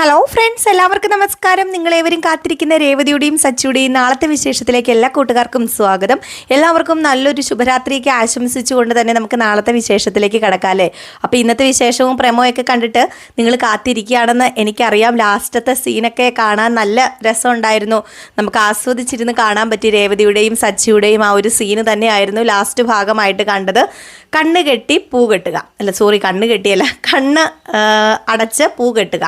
Hello friends എല്ലാവർക്കും നമസ്കാരം. നിങ്ങളേവരും കാത്തിരിക്കുന്ന രേവതിയുടെയും സച്ചിയുടെയും നാളത്തെ വിശേഷത്തിലേക്ക് എല്ലാ കൂട്ടുകാർക്കും സ്വാഗതം. എല്ലാവർക്കും നല്ലൊരു ശുഭരാത്രിയൊക്കെ ആശംസിച്ചുകൊണ്ട് തന്നെ നമുക്ക് നാളത്തെ വിശേഷത്തിലേക്ക് കിടക്കാം അല്ലേ? അപ്പോൾ ഇന്നത്തെ വിശേഷവും പ്രമോയൊക്കെ കണ്ടിട്ട് നിങ്ങൾ കാത്തിരിക്കുകയാണെന്ന് എനിക്കറിയാം. ലാസ്റ്റത്തെ സീനൊക്കെ കാണാൻ നല്ല രസമുണ്ടായിരുന്നു. നമുക്ക് ആസ്വദിച്ചിരുന്ന് കാണാൻ പറ്റി രേവതിയുടെയും സച്ചിയുടെയും ആ ഒരു സീന് തന്നെയായിരുന്നു ലാസ്റ്റ് ഭാഗമായിട്ട് കണ്ടത്. കണ്ണ് കെട്ടി പൂ കെട്ടുക. അല്ല സോറി കണ്ണ് കെട്ടിയല്ല. കണ്ണ് അടച്ച് പൂ കെട്ടുക.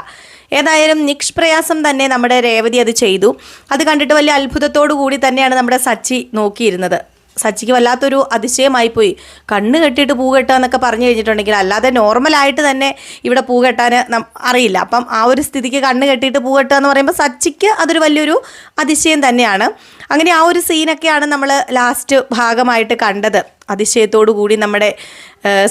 ഏതായാലും നിഷ്പ്രയാസം തന്നെ നമ്മുടെ രേവതി അത് ചെയ്തു. അത് കണ്ടിട്ട് വലിയ അത്ഭുതത്തോടു കൂടി തന്നെയാണ് നമ്മുടെ സച്ചി നോക്കിയിരുന്നത്. സച്ചിക്ക് വല്ലാത്തൊരു അതിശയമായി പോയി കണ്ണ് കെട്ടിയിട്ട് പൂ കെട്ടുക എന്നൊക്കെ പറഞ്ഞു കഴിഞ്ഞിട്ടുണ്ടെങ്കിൽ അല്ലാതെ നോർമലായിട്ട് തന്നെ ഇവിടെ പൂ കെട്ടാൻ അറിയില്ല. അപ്പം ആ ഒരു സ്ഥിതിക്ക് കണ്ണ് കെട്ടിയിട്ട് പൂ കെട്ടുക എന്ന് പറയുമ്പോൾ സച്ചിക്ക് അതൊരു വലിയൊരു അതിശയം തന്നെയാണ്. അങ്ങനെ ആ ഒരു സീനൊക്കെയാണ് നമ്മൾ ലാസ്റ്റ് ഭാഗമായിട്ട് കണ്ടത്. അതിശയത്തോടു കൂടി നമ്മുടെ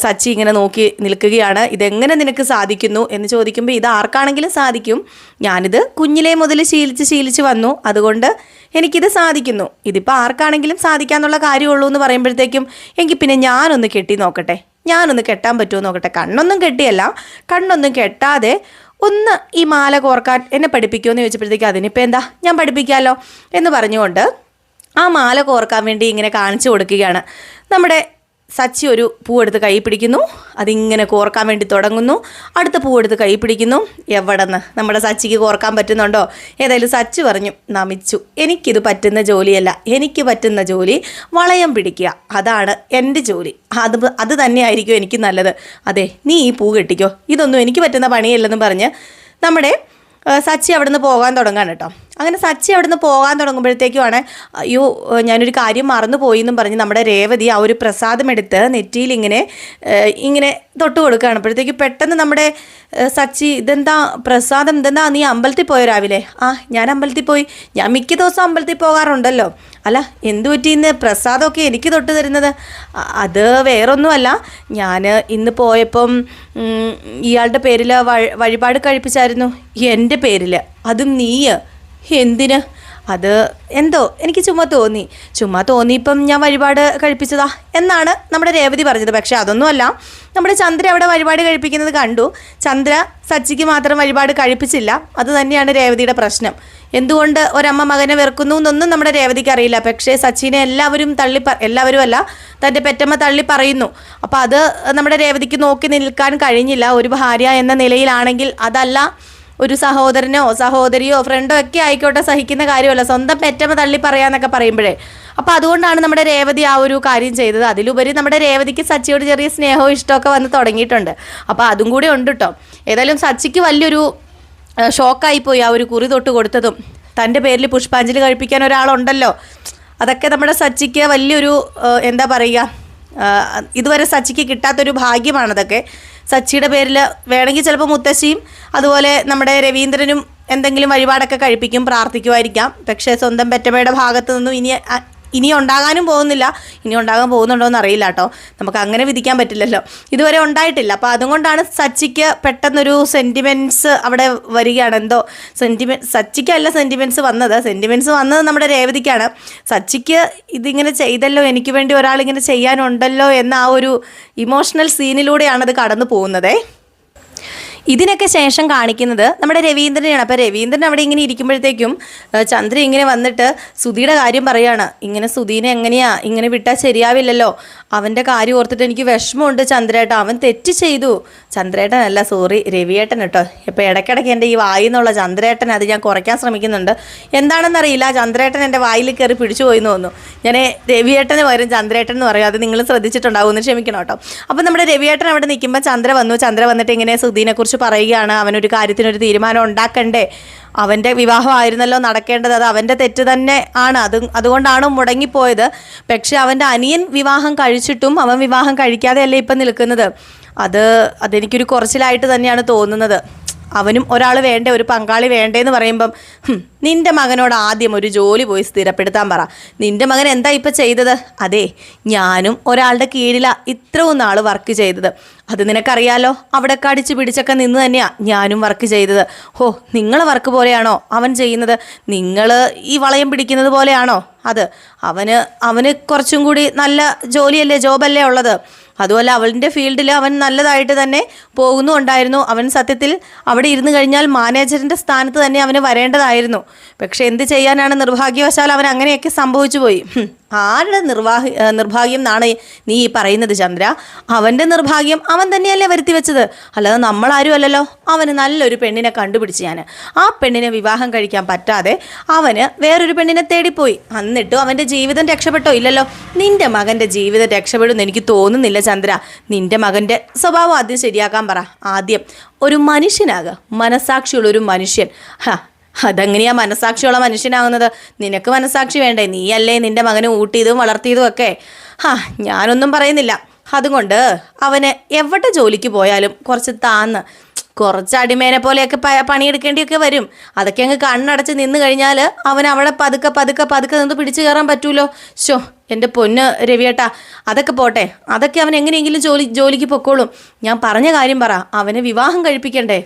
സച്ചി ഇങ്ങനെ നോക്കി നിൽക്കുകയാണ്. ഇതെങ്ങനെ നിനക്ക് സാധിക്കുന്നു എന്ന് ചോദിക്കുമ്പോൾ ഇത് ആർക്കാണെങ്കിലും സാധിക്കും. ഞാനിത് കുഞ്ഞിലേ മുതൽ ശീലിച്ച് ശീലിച്ച് വന്നു. അതുകൊണ്ട് എനിക്കിത് സാധിക്കുന്നു. ഇതിപ്പോൾ ആർക്കാണെങ്കിലും സാധിക്കാന്നുള്ള കാര്യമുള്ളൂ എന്ന് പറയുമ്പോഴത്തേക്കും എങ്കിൽ പിന്നെ ഞാനൊന്ന് കെട്ടി നോക്കട്ടെ. ഞാനൊന്ന് കെട്ടാൻ പറ്റുമോ നോക്കട്ടെ. കണ്ണൊന്നും കെട്ടിയല്ല. കണ്ണൊന്നും കെട്ടാതെ ഒന്ന് ഈ മാല കോർക്കാൻ എന്നെ പഠിപ്പിക്കുമോ എന്ന് ചോദിച്ചപ്പോഴത്തേക്കും അതിനിപ്പോൾ എന്താ? ഞാൻ പഠിപ്പിക്കാമല്ലോ എന്ന് പറഞ്ഞുകൊണ്ട് ആ മാല കോർക്കാൻ വേണ്ടി ഇങ്ങനെ കാണിച്ചു കൊടുക്കുകയാണ്. നമ്മുടെ സച്ചി ഒരു പൂവെടുത്ത് കൈ പിടിക്കുന്നു. അതിങ്ങനെ കോർക്കാൻ വേണ്ടി തുടങ്ങുന്നു. അടുത്ത പൂവെടുത്ത് കൈ പിടിക്കുന്നു. എവിടെന്ന്? നമ്മുടെ സച്ചിക്ക് കോർക്കാൻ പറ്റുന്നുണ്ടോ? ഏതായാലും സച്ചി പറഞ്ഞു നമിച്ചു. എനിക്കിത് പറ്റുന്ന ജോലിയല്ല. എനിക്ക് പറ്റുന്ന ജോലി വളയം പിടിക്കുക. അതാണ് എന്റെ ജോലി. അത് അത് തന്നെയായിരിക്കും എനിക്ക് നല്ലത്. അതെ നീ ഈ പൂ കെട്ടിക്കോ. ഇതൊന്നും എനിക്ക് പറ്റുന്ന പണിയല്ലെന്ന് പറഞ്ഞ് നമ്മുടെ സച്ചി അവിടുന്ന് പോകാൻ തുടങ്ങാണ് കേട്ടോ. അങ്ങനെ സച്ചി അവിടുന്ന് പോകാൻ തുടങ്ങുമ്പോഴത്തേക്കുമാണ് അയ്യോ ഞാനൊരു കാര്യം മറന്നുപോയി എന്നും പറഞ്ഞ് നമ്മുടെ രേവതി ആ ഒരു പ്രസാദം എടുത്ത് നെറ്റിയിൽ ഇങ്ങനെ ഇങ്ങനെ തൊട്ട് കൊടുക്കുകയാണ്. അപ്പോഴത്തേക്ക് പെട്ടെന്ന് നമ്മുടെ സച്ചി ഇതെന്താ പ്രസാദം ഇതെന്താ നീ അമ്പലത്തിൽ പോയോ രാവിലെ? ആ ഞാൻ അമ്പലത്തിൽ പോയി. ഞാൻ മിക്ക ദിവസവും അമ്പലത്തിൽ പോകാറുണ്ടല്ലോ. അല്ല എന്തു പറ്റി ഇന്ന് പ്രസാദമൊക്കെ എനിക്ക് തൊട്ട് തരുന്നത്? അത് വേറൊന്നുമല്ല. ഞാൻ ഇന്ന് പോയപ്പം ഇയാളുടെ പേരിൽ വഴിപാട് കഴിപ്പിച്ചായിരുന്നു. എന്റെ പേരിൽ അതും നീയ്. എന്തിന്? അത് എന്തോ എനിക്ക് ചുമ്മാ തോന്നി. ചുമ്മാ തോന്നിയിപ്പം ഞാൻ വഴിപാട് കഴിപ്പിച്ചതാ എന്നാണ് നമ്മുടെ രേവതി പറഞ്ഞത്. പക്ഷെ അതൊന്നുമല്ല. നമ്മുടെ ചന്ദ്ര അവിടെ വഴിപാട് കഴിപ്പിക്കുന്നത് കണ്ടു. ചന്ദ്ര സച്ചിക്ക് മാത്രം വഴിപാട് കഴിപ്പിച്ചില്ല. അത് തന്നെയാണ് രേവതിയുടെ പ്രശ്നം. എന്തുകൊണ്ട് ഒരമ്മ മകനെ വെറുക്കുന്നു എന്നൊന്നും നമ്മുടെ രേവതിക്ക് അറിയില്ല. പക്ഷേ സച്ചിനെ എല്ലാവരും തള്ളി എല്ലാവരും അല്ല തന്റെ പെറ്റമ്മ തള്ളി പറയുന്നു. അപ്പോൾ അത് നമ്മുടെ രേവതിക്ക് നോക്കി നിൽക്കാൻ കഴിഞ്ഞില്ല. ഒരു ഭാര്യ എന്ന നിലയിലാണെങ്കിൽ അതല്ല ഒരു സഹോദരനോ സഹോദരിയോ ഫ്രണ്ടോ ഒക്കെ ആയിക്കോട്ടെ സഹിക്കുന്ന കാര്യമല്ല. സ്വന്തം പെറ്റമ്മ തള്ളി പറയാന്നൊക്കെ പറയുമ്പോഴേ. അപ്പോൾ അതുകൊണ്ടാണ് നമ്മുടെ രേവതി ആ ഒരു കാര്യം ചെയ്തത്. അതിലുപരി നമ്മുടെ രേവതിക്ക് സച്ചിയോട് ചെറിയ സ്നേഹവും ഇഷ്ടമൊക്കെ വന്ന് തുടങ്ങിയിട്ടുണ്ട്. അപ്പോൾ അതും കൂടി ഉണ്ട് കേട്ടോ ഏതായാലും സച്ചിക്ക് വലിയൊരു ഷോക്കായിപ്പോയി ആ ഒരു കുറി തൊട്ട് കൊടുത്തതും. തന്റെ പേരിൽ പുഷ്പാഞ്ജലി കഴിപ്പിക്കാൻ ഒരാളുണ്ടല്ലോ. അതൊക്കെ നമ്മുടെ സച്ചിക്ക് വലിയൊരു എന്താ പറയുക ഇതുവരെ സച്ചിക്ക് കിട്ടാത്തൊരു ഭാഗ്യമാണതൊക്കെ. സച്ചിയുടെ പേരിൽ വേണമെങ്കിൽ ചിലപ്പോൾ മുത്തശ്ശിയും അതുപോലെ നമ്മുടെ രവീന്ദ്രനും എന്തെങ്കിലും വഴിപാടൊക്കെ കഴിപ്പിക്കും പ്രാർത്ഥിക്കുമായിരിക്കാം. പക്ഷേ സ്വന്തം പെറ്റമ്മയുടെ ഭാഗത്തു നിന്നും ഇനി ഇനി ഉണ്ടാകാനും പോകുന്നില്ല. ഇനി ഉണ്ടാകാൻ പോകുന്നുണ്ടോ എന്ന് അറിയില്ല കേട്ടോ. നമുക്ക് അങ്ങനെ വിധിക്കാൻ പറ്റില്ലല്ലോ. ഇതുവരെ ഉണ്ടായിട്ടില്ല. അപ്പോൾ അതുകൊണ്ടാണ് സച്ചിക്ക് പെട്ടെന്നൊരു സെന്റിമെന്റ്സ് അവിടെ വരികയാണ്. എന്തോ സെന്റിമെന്റ് സച്ചിക്കല്ല സെന്റിമെന്റ്സ് വന്നത്. സെന്റിമെന്റ്സ് വന്നത് നമ്മുടെ രേവതിക്കാണ്. സച്ചിക്ക് ഇതിങ്ങനെ ചെയ്തല്ലോ. എനിക്ക് വേണ്ടി ഒരാളിങ്ങനെ ചെയ്യാനുണ്ടല്ലോ എന്ന ആ ഒരു ഇമോഷണൽ സീനിലൂടെയാണ് അത് കടന്നു പോകുന്നതേ ഇതിനൊക്കെ ശേഷം കാണിക്കുന്നത് നമ്മുടെ രവീന്ദ്രനെയാണ്. അപ്പോൾ രവീന്ദ്രൻ അവിടെ ഇങ്ങനെ ഇരിക്കുമ്പോഴത്തേക്കും ചന്ദ്രൻ ചന്ദ്ര ഇങ്ങനെ വന്നിട്ട് സുധിയുടെ കാര്യം പറയാണ്. ഇങ്ങനെ സുധീനെ എങ്ങനെയാ? ഇങ്ങനെ വിട്ടാൽ ശരിയാവില്ലല്ലോ. അവന്റെ കാര്യം ഓർത്തിട്ട് എനിക്ക് വിഷമമുണ്ട് ചന്ദ്രേട്ട. അവൻ തെറ്റ് ചെയ്തു. ചന്ദ്രേട്ടനല്ല സോറി രവിയേട്ടൻ കേട്ടോ. ഇപ്പോൾ ഇടയ്ക്കിടയ്ക്ക് എന്റെ ഈ വായിൽ നിന്നുള്ള ചന്ദ്രേട്ടൻ അത് ഞാൻ കുറയ്ക്കാൻ ശ്രമിക്കുന്നുണ്ട്. എന്താണെന്നറിയില്ല ചന്ദ്രേട്ടൻ എന്റെ വായിൽ കയറി പിടിച്ചു പോയി എന്ന് തോന്നുന്നു. ഞാൻ രവിയേട്ടന് പകരം ചന്ദ്രേട്ടൻ എന്ന് പറയും. അത് നിങ്ങൾ ശ്രദ്ധിച്ചിട്ടുണ്ടാവും എന്ന് ക്ഷമിക്കണം കേട്ടോ. അപ്പോൾ നമ്മുടെ രവിയേട്ടൻ അവിടെ നിൽക്കുമ്പോൾ ചന്ദ്ര വന്നു. ചന്ദ്ര വന്നിട്ട് ഇങ്ങനെ സുധീനെ കുറിച്ച് പറയുകയാണ് അവനൊരു കാര്യത്തിനൊരു തീരുമാനം ഉണ്ടാക്കണ്ടേ? അവന്റെ വിവാഹമായിരുന്നല്ലോ നടക്കേണ്ടത് അത് അവന്റെ തെറ്റ് തന്നെ ആണ്. അത് അതുകൊണ്ടാണ് മുടങ്ങിപ്പോയത്. പക്ഷെ അവന്റെ അനിയൻ വിവാഹം കഴിച്ചിട്ടും അവൻ വിവാഹം കഴിക്കാതെയല്ലേ ഇപ്പം നിൽക്കുന്നത്? അത് അതെനിക്കൊരു കുറച്ചിലായിട്ട് തന്നെയാണ് തോന്നുന്നത്. അവനും ഒരാൾ വേണ്ടേ ഒരു പങ്കാളി വേണ്ടേന്ന് പറയുമ്പം നിന്റെ മകനോട് ആദ്യം ഒരു ജോലി പോയി സ്ഥിരപ്പെടുത്താൻ പറ. നിന്റെ മകൻ എന്താ ഇപ്പം ചെയ്തത്? അതെ ഞാനും ഒരാളുടെ കീഴിലാണ് ഇത്രയും നാൾ വർക്ക് ചെയ്തത്. അത് നിനക്കറിയാലോ അവിടെ കടിച്ചു പിടിച്ചൊക്കെ നിന്ന് തന്നെയാണ് ഞാനും വർക്ക് ചെയ്തത്. ഹോ നിങ്ങളെ വർക്ക് പോലെയാണോ അവൻ ചെയ്യുന്നത്? നിങ്ങൾ ഈ വളയം പിടിക്കുന്നത് പോലെയാണോ അത്? അവന് അവന് കുറച്ചും കൂടി നല്ല ജോലിയല്ലേ ജോബല്ലേ ഉള്ളത്? അതുപോലെ അവളിന്റെ ഫീൽഡിൽ അവൻ നല്ലതായിട്ട് തന്നെ പോകുന്നുണ്ടായിരുന്നു. അവൻ സത്യത്തിൽ അവിടെ ഇരുന്ന് കഴിഞ്ഞാൽ മാനേജറിന്റെ സ്ഥാനത്ത് തന്നെ അവന് വരേണ്ടതായിരുന്നു. പക്ഷെ എന്ത് ചെയ്യാനാണ് നിർഭാഗ്യവശാൽ അവൻ അങ്ങനെയൊക്കെ സംഭവിച്ചു പോയി. ആരുടെ നിർവാഹി നിർഭാഗ്യം എന്നാണ് നീ ഈ പറയുന്നത് ചന്ദ്ര? അവന്റെ നിർഭാഗ്യം അവൻ തന്നെയല്ലേ വരുത്തി വെച്ചത്. അല്ലാതെ നമ്മളാരും അല്ലല്ലോ. അവന് നല്ലൊരു പെണ്ണിനെ കണ്ടുപിടിച്ച് ഞാൻ ആ പെണ്ണിനെ വിവാഹം കഴിക്കാൻ പറ്റാതെ അവന് വേറൊരു പെണ്ണിനെ തേടിപ്പോയി. എന്നിട്ടും അവന്റെ ജീവിതം രക്ഷപ്പെട്ടോ? ഇല്ലല്ലോ. നിന്റെ മകന്റെ ജീവിതം രക്ഷപ്പെടുമെന്ന് എനിക്ക് തോന്നുന്നില്ല ചന്ദ്ര നിന്റെ മകന്റെ സ്വഭാവം ആദ്യം ശരിയാക്കാൻ പറ. ആദ്യം ഒരു മനുഷ്യനാകുക മനസാക്ഷിയുള്ള ഒരു മനുഷ്യൻ. ഹാ അതെങ്ങനെയാ മനസാക്ഷിയുള്ള മനുഷ്യനാകുന്നത് നിനക്ക് മനസാക്ഷി വേണ്ടേ? നീയല്ലേ നിന്റെ മകനെ ഊട്ടിയതും വളർത്തിയതും ഒക്കെ. ഹാ ഞാനൊന്നും പറയുന്നില്ല. അതുകൊണ്ട് അവന് എവിടെ ജോലിക്ക് പോയാലും കുറച്ച് താന്ന്. കുറച്ച് അടിമേനെ പോലെയൊക്കെ പണിയെടുക്കേണ്ടിയൊക്കെ വരും. അതൊക്കെ അങ്ങ് കണ്ണടച്ച് നിന്ന് കഴിഞ്ഞാൽ അവൻ അവളെ പതുക്കെ പതുക്കെ പതുക്കെ നിന്ന് പിടിച്ചു കയറാൻ പറ്റൂലോ? ഷോ എന്റെ പൊന്ന് രവിയേട്ടാ അതൊക്കെ പോട്ടെ. അതൊക്കെ അവൻ എങ്ങനെയെങ്കിലും ജോലി ജോലിക്ക് പൊക്കോളും. ഞാൻ പറഞ്ഞ കാര്യം പറ അവനെ വിവാഹം കഴിപ്പിക്കണ്ടേ?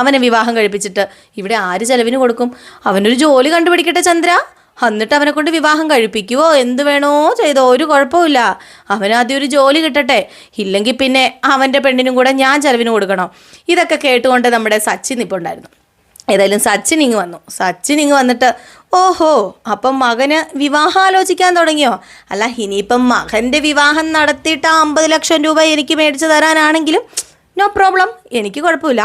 അവനെ വിവാഹം കഴിപ്പിച്ചിട്ട് ഇവിടെ ആര് ചെലവിന് കൊടുക്കും? അവനൊരു ജോലി കണ്ടുപിടിക്കട്ടെ ചന്ദ്ര? എന്നിട്ട് അവനെ കൊണ്ട് വിവാഹം കഴിപ്പിക്കുവോ? എന്ത് വേണോ ചെയ്തോ? ഒരു കുഴപ്പമില്ല അവനാദ്യം ഒരു ജോലി കിട്ടട്ടെ. ഇല്ലെങ്കിൽ പിന്നെ അവന്റെ പെണ്ണിനും കൂടെ ഞാൻ ചെലവിന് കൊടുക്കണം. ഇതൊക്കെ കേട്ടുകൊണ്ട് നമ്മുടെ സച്ചിൻ ഇപ്പോൾ ഉണ്ടായിരുന്നു. ഏതായാലും സച്ചിൻ ഇങ്ങ് വന്നു. സച്ചിൻ ഇങ്ങ് വന്നിട്ട് ഓഹോ അപ്പം മകന് വിവാഹാലോചിക്കാൻ തുടങ്ങിയോ? അല്ല ഇനിയിപ്പം മകന്റെ വിവാഹം നടത്തിയിട്ട് അമ്പത് ലക്ഷം രൂപ എനിക്ക് മേടിച്ചു തരാനാണെങ്കിലും നോ പ്രോബ്ലം എനിക്ക് കുഴപ്പമില്ല.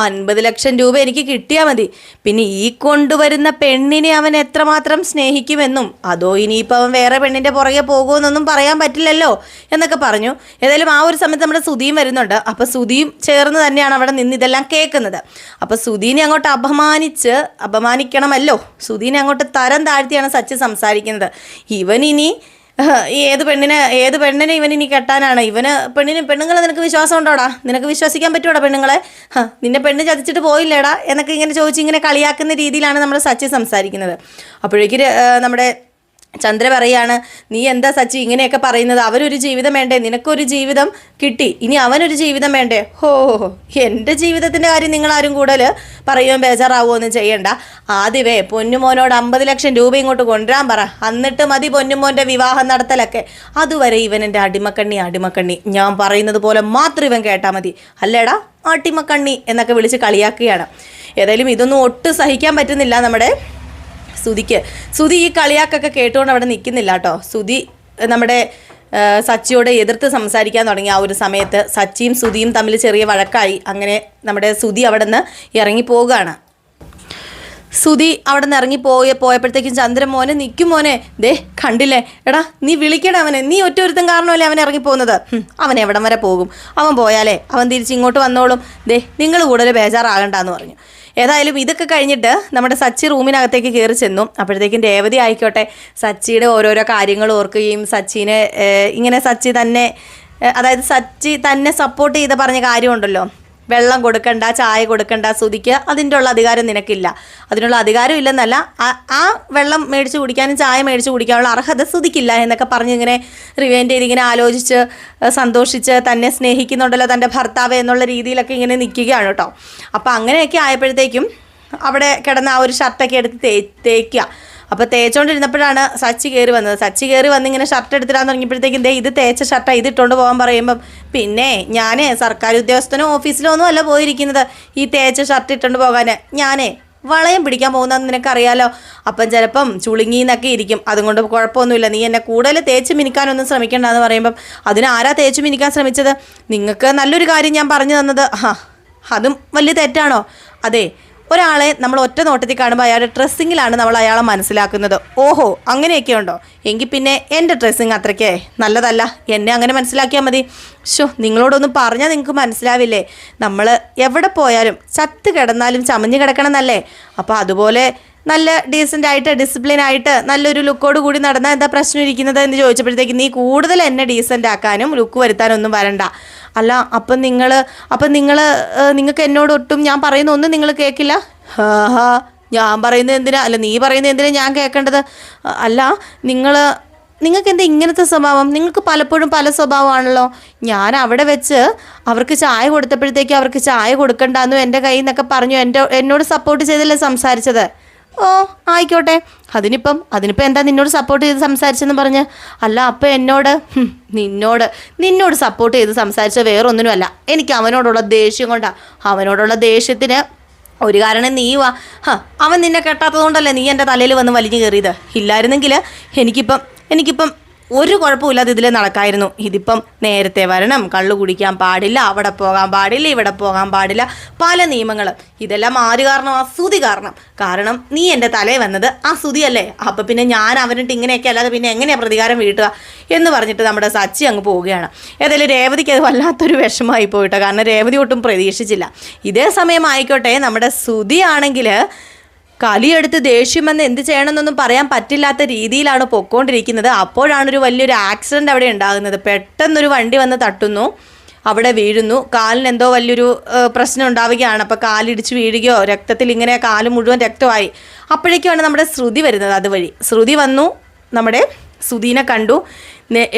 അൻപത് ലക്ഷം രൂപ എനിക്ക് കിട്ടിയാൽ മതി. പിന്നെ ഈ കൊണ്ടുവരുന്ന പെണ്ണിനെ അവൻ എത്രമാത്രം സ്നേഹിക്കുമെന്നും അതോ ഇനിയിപ്പോൾ അവൻ വേറെ പെണ്ണിന്റെ പുറകെ പോകുമെന്നൊന്നും പറയാൻ പറ്റില്ലല്ലോ എന്നൊക്കെ പറഞ്ഞു. ഏതായാലും ആ ഒരു സമയത്ത് നമ്മുടെ സുധിയും വരുന്നുണ്ട്. അപ്പോൾ സുധിയും ചേർന്ന് തന്നെയാണ് അവിടെ നിന്ന് ഇതെല്ലാം കേൾക്കുന്നത്. അപ്പോൾ സുധീനെ അങ്ങോട്ട് അപമാനിച്ച് അപമാനിക്കണമല്ലോ. സുധീനെ അങ്ങോട്ട് തരം താഴ്ത്തിയാണ് സച്ചി സംസാരിക്കുന്നത്. ഇവൻ ഇനി ഏത് പെണ്ണിനെ ഏത് പെണ്ണിനെ ഇവൻ ഇനി കെട്ടാനാണ്? ഇവന് പെണ്ണിന് പെണ്ണുങ്ങളെ നിനക്ക് വിശ്വാസം ഉണ്ടോടാ നിനക്ക് വിശ്വസിക്കാൻ പറ്റുമോടാ പെണ്ണുങ്ങളെ? നിന്നെ പെണ്ണ് ചതിച്ചിട്ട് പോയില്ലേടാ? എന്നൊക്കെ ഇങ്ങനെ ചോദിച്ച് ഇങ്ങനെ കളിയാക്കുന്ന രീതിയിലാണ് നമ്മൾ സച്ചി സംസാരിക്കുന്നത്. അപ്പോഴേക്കും നമ്മുടെ ചന്ദ്ര പറയാണ് നീ എന്താ സച്ചി ഇങ്ങനെയൊക്കെ പറയുന്നത്? അവരൊരു ജീവിതം വേണ്ടേ? നിനക്കൊരു ജീവിതം കിട്ടി. ഇനി അവനൊരു ജീവിതം വേണ്ടേ? ഹോ എന്റെ ജീവിതത്തിന്റെ കാര്യം നിങ്ങൾ ആരും കൂടുതൽ പറയുകയും ബേജാറാവുകയോ ഒന്നും ചെയ്യണ്ട. ആദ്യമേ പൊന്നുമോനോട് അമ്പത് ലക്ഷം രൂപ ഇങ്ങോട്ട് കൊണ്ടുവരാൻ പറ. എന്നിട്ട് മതി പൊന്നുമോന്റെ വിവാഹം നടത്തലൊക്കെ. അതുവരെ ഇവൻ എന്റെ അടിമക്കണ്ണി അടിമക്കണ്ണി. ഞാൻ പറയുന്നത് പോലെ മാത്രം ഇവൻ കേട്ടാൽ മതി. അല്ലേടാ അടിമക്കണ്ണി എന്നൊക്കെ വിളിച്ച് കളിയാക്കുകയാണ്. ഏതായാലും ഇതൊന്നും ഒട്ടും സഹിക്കാൻ പറ്റുന്നില്ല നമ്മുടെ സുധിക്ക് സുതി ഈ കളിയാക്കൊക്കെ കേട്ടുകൊണ്ട് അവിടെ നിൽക്കുന്നില്ല കേട്ടോ സുതി നമ്മുടെ സച്ചിയോട് എതിർത്ത് സംസാരിക്കാൻ തുടങ്ങി ആ ഒരു സമയത്ത് സച്ചിയും സുതിയും തമ്മിൽ ചെറിയ വഴക്കായി അങ്ങനെ നമ്മുടെ സുതി അവിടെ നിന്ന് ഇറങ്ങിപ്പോവുകയാണ് പോവുകയാണ്. സുധി അവിടെ നിന്ന് ഇറങ്ങി പോയ പോയപ്പോഴത്തേക്കും ചന്ദ്രൻ മോനെ നിൽക്കും മോനെ ദേ കണ്ടില്ലേ? എടാ നീ വിളിക്കടാ അവനെ. നീ ഒറ്റ ഒരുത്തം കാരണമല്ലേ അവൻ ഇറങ്ങി പോകുന്നത്? അവൻ എവിടം വരെ പോകും? അവൻ പോയാലേ അവൻ തിരിച്ച് ഇങ്ങോട്ട് വന്നോളും. ദേ നിങ്ങൾ കൂടുതൽ ബേജാറാകണ്ടെന്ന് പറഞ്ഞു. ഏതായാലും ഇതൊക്കെ കഴിഞ്ഞിട്ട് നമ്മുടെ സച്ചി റൂമിനകത്തേക്ക് കയറി ചെന്നു. അപ്പോഴത്തേക്കും രേവതി ആയിക്കോട്ടെ. സച്ചിയുടെ ഓരോരോ കാര്യങ്ങൾ ഓർക്കുകയും സച്ചിനെ ഇങ്ങനെ സച്ചി തന്നെ അതായത് സച്ചി തന്നെ സപ്പോർട്ട് ചെയ്ത് പറഞ്ഞ കാര്യമുണ്ടല്ലോ. വെള്ളം കൊടുക്കണ്ട ചായ കൊടുക്കണ്ട സുതിക്ക് അതിന്റെ ഉള്ള അധികാരം നിനക്കില്ല. അതിനുള്ള അധികാരം ഇല്ലെന്നല്ല ആ- വെള്ളം മേടിച്ച് കുടിക്കാനും ചായ മേടിച്ച് കുടിക്കാനുള്ള അർഹത സുതിക്കില്ല എന്നൊക്കെ പറഞ്ഞ് ഇങ്ങനെ റിവൈൻഡ് ചെയ്ത് ഇങ്ങനെ ആലോചിച്ച് സന്തോഷിച്ച് തന്നെ സ്നേഹിക്കുന്നുണ്ടല്ലോ തന്റെ ഭർത്താവ് എന്നുള്ള രീതിയിലൊക്കെ ഇങ്ങനെ നിൽക്കുകയാണ് കേട്ടോ. അപ്പോൾ അങ്ങനെയൊക്കെ ആയപ്പോഴത്തേക്കും അവിടെ കിടന്ന ആ ഒരു ഷർട്ടൊക്കെ എടുത്ത് തേ തേക്കുക അപ്പോൾ തേച്ചോണ്ടിരുന്നപ്പോഴാണ് സച്ചി കയറി വന്നത്. സച്ചി കയറി വന്ന് ഇങ്ങനെ ഷർട്ട് എടുത്തിടാൻ തുടങ്ങിയപ്പോഴത്തേക്കും ദേ ഇത് തേച്ച ഷർട്ടാ ഇത് ഇട്ടുകൊണ്ട് പോകാൻ പറയുമ്പം പിന്നെ ഞാൻ സർക്കാർ ഉദ്യോഗസ്ഥനോ ഓഫീസിലോ ഒന്നും അല്ല പോയിരിക്കുന്നത്. ഈ തേച്ച ഷർട്ട് ഇട്ടുകൊണ്ട് പോകാൻ ഞാനേ വളയം പിടിക്കാൻ പോകുന്നതെന്ന് നിനക്കറിയാലോ? അപ്പം ചിലപ്പം ചുളുങ്ങിന്നൊക്കെ ഇരിക്കും. അതുകൊണ്ട് കുഴപ്പമൊന്നുമില്ല. നീ എന്നെ കൂടുതൽ തേച്ച് മിനിക്കാനൊന്നും ശ്രമിക്കണ്ട എന്ന് പറയുമ്പം അതിനാരാ തേച്ച് മിനിക്കാൻ ശ്രമിച്ചത്? നിങ്ങൾക്ക് നല്ലൊരു കാര്യം ഞാൻ പറഞ്ഞു തന്നത്. അതും വലിയ തെറ്റാണോ? അതെ ഒരാളെ നമ്മൾ ഒറ്റ നോട്ടത്തിൽ കാണുമ്പോൾ അയാളുടെ ഡ്രസ്സിങ്ങിലാണ് നമ്മൾ അയാളെ മനസ്സിലാക്കുന്നത്. ഓഹോ അങ്ങനെയൊക്കെ ഉണ്ടോ? എങ്കിൽ പിന്നെ എന്റെ ഡ്രസ്സിങ് അത്രയ്ക്കേ നല്ലതല്ല. എന്നെ അങ്ങനെ മനസ്സിലാക്കിയാൽ മതി. ഷോ നിങ്ങളോടൊന്നും പറഞ്ഞാൽ നിങ്ങൾക്ക് മനസ്സിലാവില്ലേ? നമ്മൾ എവിടെ പോയാലും ചത്ത് കിടന്നാലും ചമഞ്ഞ് കിടക്കണം എന്നല്ലേ? അപ്പോൾ അതുപോലെ നല്ല ഡീസന്റ് ആയിട്ട് ഡിസിപ്ലിൻ ആയിട്ട് നല്ലൊരു ലുക്കോട് കൂടി നടന്നാൽ എന്താ പ്രശ്നം ഇരിക്കുന്നത് എന്ന് ചോദിച്ചപ്പോഴത്തേക്ക് നീ കൂടുതൽ എന്നെ ഡീസന്റ് ആക്കാനും ലുക്ക് വരുത്താനൊന്നും വരണ്ട. അല്ല അപ്പം നിങ്ങൾ അപ്പം നിങ്ങൾ നിങ്ങൾക്ക് എന്നോട് ഒട്ടും ഞാൻ പറയുന്ന ഒന്നും നിങ്ങൾ കേൾക്കില്ല? ഞാൻ പറയുന്നത് എന്തിനാ? അല്ല നീ പറയുന്നത് എന്തിനാ ഞാൻ കേൾക്കേണ്ടത്? അല്ല നിങ്ങൾ നിങ്ങൾക്ക് എന്താ ഇങ്ങനത്തെ സ്വഭാവം? നിങ്ങൾക്ക് പലപ്പോഴും പല സ്വഭാവമാണല്ലോ. ഞാൻ അവിടെ വെച്ച് അവർക്ക് ചായ കൊടുത്തപ്പോഴത്തേക്ക് അവർക്ക് ചായ കൊടുക്കണ്ടെന്നു എന്റെ കയ്യിൽ നിന്നൊക്കെ പറഞ്ഞു എന്റെ എന്നോട് സപ്പോർട്ട് ചെയ്തല്ലേ സംസാരിച്ചത്? ഓ ആയിക്കോട്ടെ. അതിനിപ്പം അതിനിപ്പം എന്താ നിന്നോട് സപ്പോർട്ട് ചെയ്ത് സംസാരിച്ചെന്ന് പറഞ്ഞ്? അല്ല അപ്പം എന്നോട് നിന്നോട് നിന്നോട് സപ്പോർട്ട് ചെയ്ത് സംസാരിച്ച വേറൊന്നിനുമല്ല. എനിക്ക് അവനോടുള്ള ദേഷ്യം കൊണ്ടാണ് അവനോടുള്ള ദേഷ്യത്തിന് ഒരു കാരണം നീ ഹ അവൻ നിന്നെ കെട്ടാത്തതുകൊണ്ടല്ലേ നീ എന്റെ തലയിൽ വന്ന് വലിഞ്ഞു കയറിയത്? ഇല്ലായിരുന്നെങ്കിൽ എനിക്കിപ്പം എനിക്കിപ്പം ഒരു കുഴപ്പമില്ലാതെ ഇതിൽ നടക്കായിരുന്നു. ഇതിപ്പം നേരത്തെ വരണം കള്ളു കുടിക്കാൻ പാടില്ല അവിടെ പോകാൻ പാടില്ല ഇവിടെ പോകാൻ പാടില്ല പല നിയമങ്ങളും. ഇതെല്ലാം ആര് കാരണം? അസുതി കാരണം. കാരണം നീ എന്റെ തലയിൽ വന്നത് അസുതിയല്ലേ? സുതിയല്ലേ അപ്പം പിന്നെ ഞാൻ അവനിട്ട് ഇങ്ങനെയൊക്കെ അല്ലാതെ പിന്നെ എങ്ങനെയാണ് പ്രതികാരം വീട്ടുക എന്ന് പറഞ്ഞിട്ട് നമ്മുടെ സച്ചി അങ്ങ് പോവുകയാണ്. ഏതായാലും രേവതിക്ക് അത് വല്ലാത്തൊരു വിഷമമായി പോയിട്ടോ. കാരണം രേവതി ഒട്ടും പ്രതീക്ഷിച്ചില്ല. ഇതേ സമയം ആയിക്കോട്ടെ നമ്മുടെ സുതി ആണെങ്കിൽ കലിയെടുത്ത് ദേഷ്യം വന്ന് എന്ത് ചെയ്യണമെന്നൊന്നും പറയാൻ പറ്റില്ലാത്ത രീതിയിലാണ് പൊക്കോണ്ടിരിക്കുന്നത്. അപ്പോഴാണ് ഒരു വലിയൊരു ആക്സിഡന്റ് അവിടെ ഉണ്ടാകുന്നത്. പെട്ടെന്നൊരു വണ്ടി വന്ന് തട്ടുന്നു. അവിടെ വീഴുന്നു. കാലിന് എന്തോ വലിയൊരു പ്രശ്നം ഉണ്ടാവുകയാണ്. അപ്പോൾ കാലിടിച്ച് വീഴുകയോ രക്തത്തിൽ ഇങ്ങനെ കാൽ മുഴുവൻ രക്തമായി. അപ്പോഴേക്കുമാണ് നമ്മുടെ ശ്രുതി വരുന്നത് അതുവഴി. ശ്രുതി വന്നു. നമ്മുടെ സുധീനെ കണ്ടു.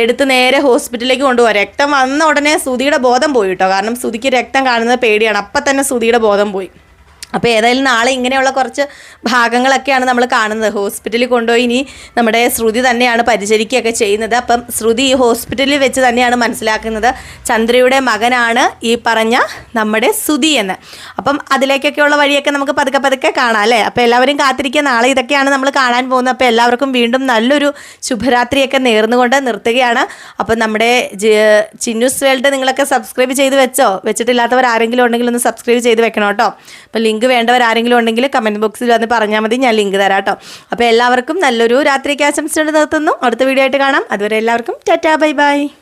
എടുത്ത് നേരെ ഹോസ്പിറ്റലിലേക്ക് കൊണ്ടുപോകാം രക്തം വന്ന ഉടനെ സുധിയുടെ ബോധം പോയിട്ടോ കാരണം സുധിക്ക് രക്തം കാണുന്നത് പേടിയാണ്. അപ്പം തന്നെ സുധിയുടെ ബോധം പോയി. അപ്പോൾ ഏതായാലും നാളെ ഇങ്ങനെയുള്ള കുറച്ച് ഭാഗങ്ങളൊക്കെയാണ് നമ്മൾ കാണുന്നത്. ഹോസ്പിറ്റലിൽ കൊണ്ടുപോയി ഇനി നമ്മുടെ ശ്രുതി തന്നെയാണ് പരിചരിക്കുകയൊക്കെ ചെയ്യുന്നത്. അപ്പം ശ്രുതി ഈ ഹോസ്പിറ്റലിൽ വെച്ച് തന്നെയാണ് മനസ്സിലാക്കുന്നത്. ചന്ദ്രയുടെ മകനാണ് ഈ പറഞ്ഞ നമ്മുടെ സുതി എന്ന്. അപ്പം അതിലേക്കൊക്കെയുള്ള വഴിയൊക്കെ നമുക്ക് പതുക്കെ പതുക്കെ കാണാം അല്ലേ? അപ്പോൾ എല്ലാവരും കാത്തിരിക്കുക. നാളെ ഇതൊക്കെയാണ് നമ്മൾ കാണാൻ പോകുന്നത്. അപ്പോൾ എല്ലാവർക്കും വീണ്ടും നല്ലൊരു ശുഭരാത്രിയൊക്കെ നേർന്നുകൊണ്ട് നിർത്തുകയാണ്. അപ്പം നമ്മുടെ ചിന്നുസ് വേൾഡ് നിങ്ങളൊക്കെ സബ്സ്ക്രൈബ് ചെയ്ത് വെച്ചോ? വെച്ചിട്ടില്ലാത്തവർ ആരെങ്കിലും ഉണ്ടെങ്കിൽ ഒന്ന് സബ്സ്ക്രൈബ് ചെയ്ത് വെക്കണം കേട്ടോ. അപ്പോൾ ലിങ്ക് വേണ്ടവർ ആരെങ്കിലും ഉണ്ടെങ്കിൽ കമന്റ് ബോക്സിൽ വന്ന് പറഞ്ഞാൽ മതി. ഞാൻ ലിങ്ക് തരാം കേട്ടോ അപ്പോൾ എല്ലാവർക്കും നല്ലൊരു രാത്രിക്ക് ആശംസകൾ നിർത്തുന്നു. അടുത്ത വീഡിയോ ആയിട്ട് കാണാം. അതുവരെ എല്ലാവർക്കും ടാറ്റാ ബൈ ബൈ.